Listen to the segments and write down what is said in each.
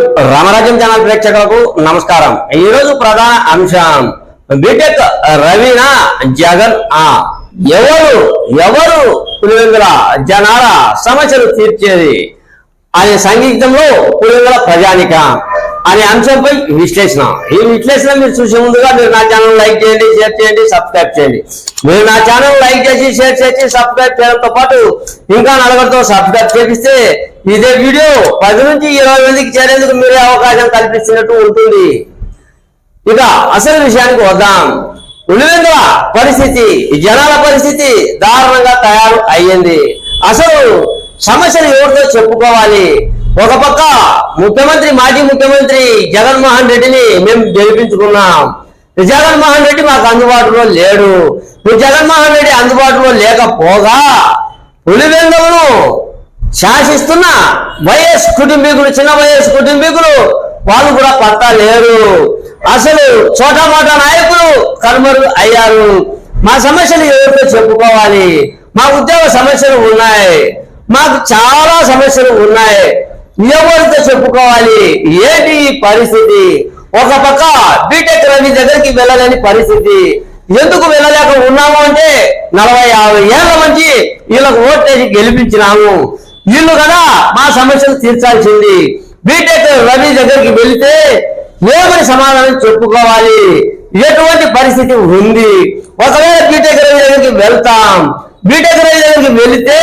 YouTube రామరాజ్యం channel ప్రేక్షకులకు నమస్కారం. ఈ రోజు ప్రధాన అంశం బీటెక్ రవీనా జగన్ ఆ. ఎవరు? ఎవరు? పులివెందుల జనాల సమస్యలు తీర్చేది? అనే సంగీతంలో పులివెందుల ప్రజానిక. అనే అంశంపై విశ్లేషణ. ఈ విశ్లేషణ మీరు చూసే ముందుగా మీరు నా ఛానల్ లైక్ చేయండి షేర్ చేయండి సబ్స్క్రైబ్ చేయండి. మీరు నా ఛానల్ లైక్ చేసి షేర్ చేసి సబ్స్క్రైబ్ చేయడంతో పాటు ఇంకా నలుగురితో సబ్స్క్రైబ్ చేపిస్తే ఇదే వీడియో పది నుంచి ఇరవై మందికి చేరేందుకు మీరే అవకాశం కల్పిస్తున్నట్టు ఉంటుంది. ఇక అసలు విషయానికి వద్దాం. ఉలివెందుల పరిస్థితి ఈ జనాల పరిస్థితి దారుణంగా తయారు అయ్యింది. అసలు సమస్యలు ఎవరితో చెప్పుకోవాలి? ఒక పక్క ముఖ్యమంత్రి మాజీ ముఖ్యమంత్రి జగన్మోహన్ రెడ్డిని మేము గెలిపించుకున్నాం. జగన్మోహన్ రెడ్డి మాకు అందుబాటులో లేడు. జగన్మోహన్ రెడ్డి అందుబాటులో లేకపోగా పులివెందులను శాసిస్తున్న వైఎస్ కుటుంబీకులు చిన్న వైఎస్ కుటుంబీకులు వాళ్ళు కూడా పత్తా లేరు. అసలు చోటామోటా నాయకులు కనుమరు అయ్యారు. మా సమస్యలు ఎవరితో చెప్పుకోవాలి? మా ఉద్యోగ సమస్యలు ఉన్నాయి. మాకు చాలా సమస్యలు ఉన్నాయి. ఎవరితో చెప్పుకోవాలి? ఏంటి పరిస్థితి? ఒక పక్క బీటెక్ రవి దగ్గరికి వెళ్ళలేని పరిస్థితి. ఎందుకు వెళ్ళలేక ఉన్నాము అంటే నలభై యాభై ఏళ్ళ నుంచి వీళ్ళకు ఓటేసి గెలిపించినాము. వీళ్ళు కదా మా సమస్యలు తీర్చాల్సింది. బీటెక్ రవి దగ్గరికి వెళితే ఏమని సమాధానం చెప్పుకోవాలి? ఎటువంటి పరిస్థితి ఉంది? ఒకవేళ బీటెక్ రవి దగ్గరికి వెళ్తాం. బీటెక్ రవి దగ్గరికి వెళితే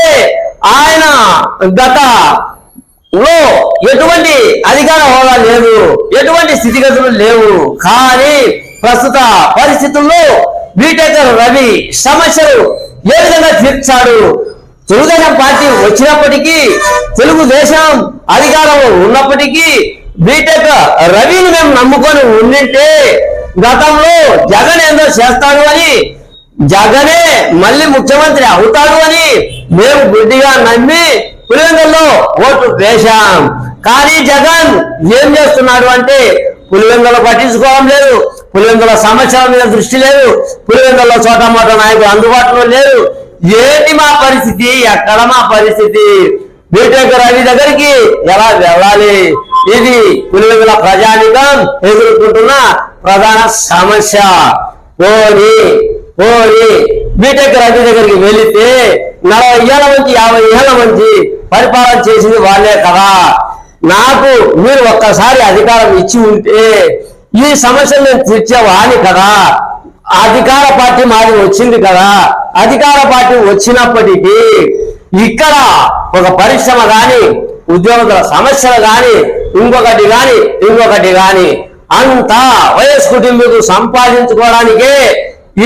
ఆయన గత లో ఎటువంటి అధికార హోదా లేదు ఎటువంటి స్థితిగతులు లేవు. కానీ ప్రస్తుత పరిస్థితుల్లో బీటెక్ రవి సమస్యలు ఏ విధంగా తీర్చాడు? తెలుగుదేశం పార్టీ వచ్చినప్పటికీ తెలుగుదేశం అధికారంలో ఉన్నప్పటికీ బీటెక్ రవిని మేము నమ్ముకొని ఉండింటే గతంలో జగన్ ఏందో చేస్తాడు అని జగనే మళ్ళీ ముఖ్యమంత్రి అవుతాడు అని మేము గుడ్డిగా నమ్మి పులివెందుల్లో ఓటు వేశాం కానీ జగన్ ఏం చేస్తున్నాడు అంటే పులివెందులు పట్టించుకోవడం లేదు పులివెందుల సమస్యల మీద దృష్టి లేదు పులివెందుల చోట మాట నాయకులు అందుబాటులో లేరు ఏంటి మా పరిస్థితి? ఎక్కడ మా పరిస్థితి? బీటెక్ రవి దగ్గరికి ఎలా వెళ్ళాలి? ఇది పులివెందుల ప్రజానికం ఎదుర్కొంటున్న ప్రధాన సమస్య. ఓని ఓని బీటెక్ రవి దగ్గరికి వెళితే నలభై ఏళ్ళ మంచి యాభై ఏళ్ళ మంచి పరిపాలన చేసింది వాళ్ళే కదా. నాకు మీరు ఒక్కసారి అధికారం ఇచ్చి ఉంటే ఈ సమస్యలు నేను తీర్చేవాణి కదా. అధికార పార్టీ మాది వచ్చింది కదా. అధికార పార్టీ వచ్చినప్పటికీ ఇక్కడ ఒక పరిశ్రమ కానీ ఉద్యోగుల సమస్యలు కానీ ఇంకొకటి కానీ ఇంకొకటి కానీ అంతా వైఎస్ కుటుంబీకులు సంపాదించుకోవడానికే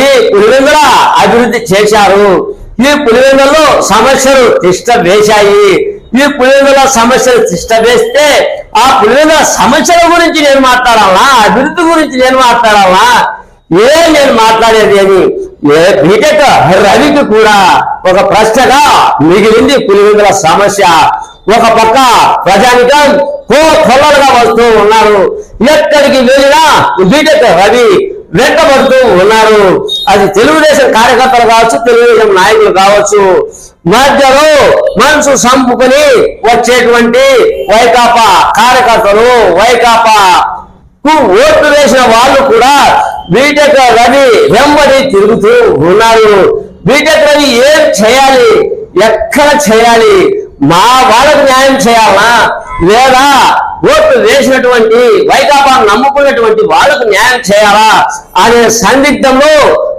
ఈ పులివెందుల అభివృద్ధి చేశారు. ఈ పులివెందులో సమస్యలు తిష్ట వేశాయి. ఈ పులివెందుల సమస్యలు తిష్ట వేస్తే ఆ పులివెందుల సమస్యల గురించి నేను మాట్లాడాలా? అభివృద్ధి గురించి నేను మాట్లాడాలా? ఏ నేను మాట్లాడేది అని ఏ బీటెక్ రవికి కూడా ఒక ప్రశ్నగా మిగిలింది పులివెందుల సమస్య. ఒక పక్క ప్రజానికం కో కొల్లలుగా వస్తూ ఉన్నారు. ఎక్కడికి వెళ్ళినా బీటెక్ రవి వెంటబడుతూ ఉన్నారు. అది తెలుగుదేశం కార్యకర్తలు కావచ్చు తెలుగుదేశం నాయకులు కావచ్చు. మధ్యలో మనసు సంపుకొని వచ్చేటువంటి వైకాపా కార్యకర్తలు వైకాపా కు ఓట్లు వేసిన వాళ్ళు కూడా బీటెక్ రవి వెంబడి తిరుగుతూ ఉన్నారు. బీటెక్ రవి ఏం చేయాలి? ఎక్కడ చేయాలి? మా వాళ్ళకు న్యాయం చేయాలా లేదా ఓట్లు వేసినటువంటి వైకాపా నమ్ముకున్నటువంటి వాళ్ళకు న్యాయం చేయాలా? అనే సందిగ్ధంలో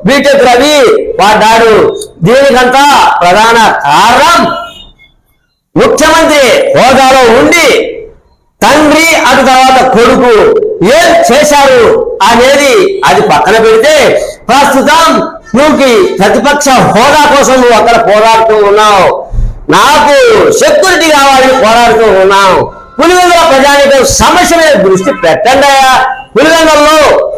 బీటెక్ రవి పడ్డాడు. దీనికంతా ప్రధాన కారణం ముఖ్యమంత్రి హోదాలో ఉండి తండ్రి అటు తర్వాత కొడుకు ఏం చేశారు అనేది అది పక్కన పెడితే ప్రస్తుతం నువ్వు ప్రతిపక్ష హోదా కోసం నువ్వు అక్కడ పోరాడుతూ ఉన్నావు. నాకు సెక్యూరిటీ కావాలని పోరాడుతూ ఉన్నాం. పులివెందుల ప్రజానికం సమస్య మీద దృష్టి పెట్టండి పులివెందుల్లో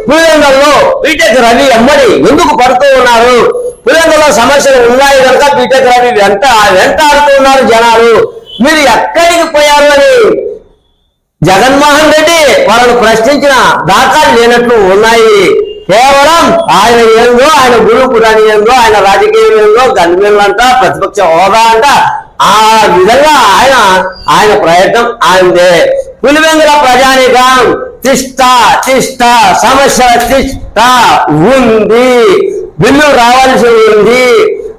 పులివెందుల్లో బీటెక్ రవి ఎమ్మడి ఎందుకు పడుతూ ఉన్నారు? పులివెందులో సమస్యలు ఉన్నాయి కనుక బీటెక్ రవి వెంట ఆడుతూ ఉన్నారు జనాలు. మీరు ఎక్కడికి పోయారని జగన్మోహన్ రెడ్డి వాళ్ళను ప్రశ్నించిన దాఖలు లేనట్లు ఉన్నాయి. కేవలం ఆయన ఏందో ఆయన గురు పురాణి ఏందో ఆయన రాజకీయం ఏందో గన్మెన్లంట ప్రతిపక్ష హోదా అంట ఆ విధంగా ఆయన ఆయన ప్రయత్నం ఆయనదే పులివెందుల ప్రజానికం తిష్ట తిష్ట సమస్య తిష్ట ఉంది. బిల్లు రావాల్సి ఉంది.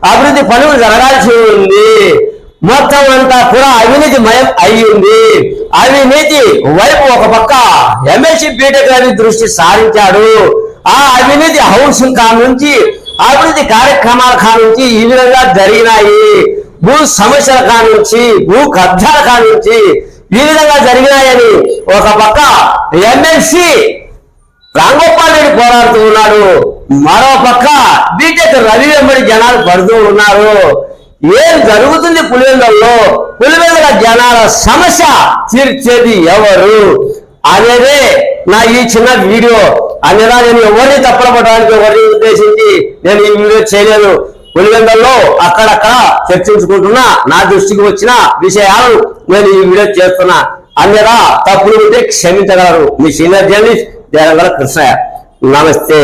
అభివృద్ధి పనులు జరగాల్సి ఉంది. మొత్తం అంతా కూడా అవినీతి మయం అయ్యింది అవినీతి వైపు ఒక పక్క ఎమ్మెల్సీ బీటెక్ అని దృష్టి సారించాడు. ఆ అవినీతి హౌసింగ్ కా నుంచి అభివృద్ధి కార్యక్రమాల కా నుంచి ఈ విధంగా జరిగినాయి. భూ సమస్యల కా నుంచి భూ కబ్జాల కా నుంచి ఈ విధంగా జరిగినాయని ఒక పక్క ఎమ్మెల్సీ రాంగోపాల్ రెడ్డి పోరాడుతూ ఉన్నాడు. మరో పక్క బీటెక్ రవి వెంబడి జనాలు పడుతూ ఉన్నారు. ఏం జరుగుతుంది పులివెందుల్లో? పులివెందుల జనాల సమస్య తీర్చేది ఎవరు? అనేదే నా ఈ చిన్న వీడియో. అనేలా నేను ఎవరిని తప్పడపడడానికి ఎవరిని ఉద్దేశించి నేను ఈ వీడియో చేయలేదు. పులివెందుల్లో అక్కడక్కడ చర్చించుకుంటున్నా నా దృష్టికి వచ్చిన విషయాలను నేను ఈ వీడియో చేస్తున్నా. అన్యదా తప్పులు ఉంటే క్షమించగలరు. మీ సీనియర్ జర్నలిస్ట్ దేవగల కృష్ణయ్య. నమస్తే.